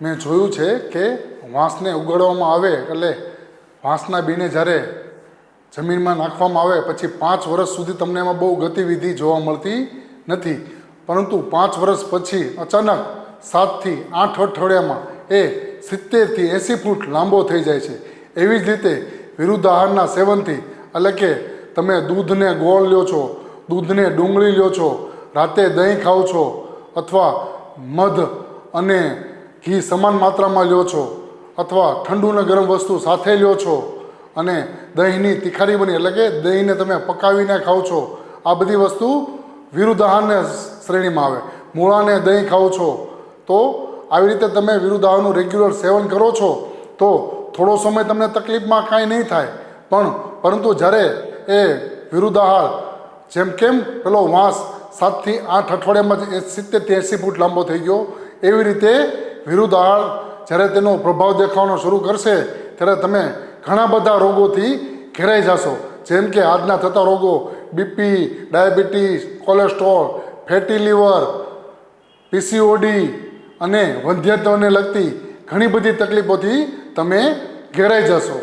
મેં જોયું છે કે વાંસને ઉગાડવામાં આવે એટલે વાંસના બીને જ્યારે જમીનમાં નાખવામાં આવે પછી પાંચ વર્ષ સુધી તમને એમાં બહુ ગતિવિધિ જોવા મળતી નથી. પરંતુ પાંચ વર્ષ પછી અચાનક સાતથી આઠ અઠવાડિયામાં એ સિત્તેરથી એંસી ફૂટ લાંબો થઈ જાય છે. એવી જ રીતે વિરુદ્ધ આહારના સેવનથી, એટલે કે તમે દૂધને ગોળ લ્યો છો, દૂધને ડુંગળી લ્યો છો, રાતે દહીં ખાઓ છો, અથવા મધ અને ઘી સમાન માત્રામાં લ્યો છો અથવા ઠંડુ ને ગરમ વસ્તુ સાથે લ્યો છો અને દહીંની તિખારી બની, એટલે કે દહીંને તમે પકાવીને ખાઓ છો. આ બધી વસ્તુ વિરુદ્ધ આહારને શ્રેણીમાં આવે. મૂળાને દહીં ખાઓ છો. તો આવી રીતે તમે વિરુદ્ધ આહારનું રેગ્યુલર સેવન કરો છો તો થોડો સમય તમને તકલીફમાં કાંઈ નહીં થાય. પણ પરંતુ જ્યારે એ વિરુદ્ધ આહાર જેમ કેમ પેલો વાંસ સાતથી આઠ અઠવાડિયામાં જ સિત્તેરથી એંસી ફૂટ લાંબો થઈ ગયો, એવી રીતે વિરુદ્ધ આળ જ્યારે તેનો પ્રભાવ દેખાવાનો શરૂ કરશે, ત્યારે તમે ઘણા બધા રોગોથી ઘેરાઈ જશો. જેમ કે આજના થતા રોગો BP diabetes, cholesterol, fatty liver PCOD અને વંધ્યત્વને લગતી ઘણી બધી તકલીફોથી તમે ઘેરાઈ જશો.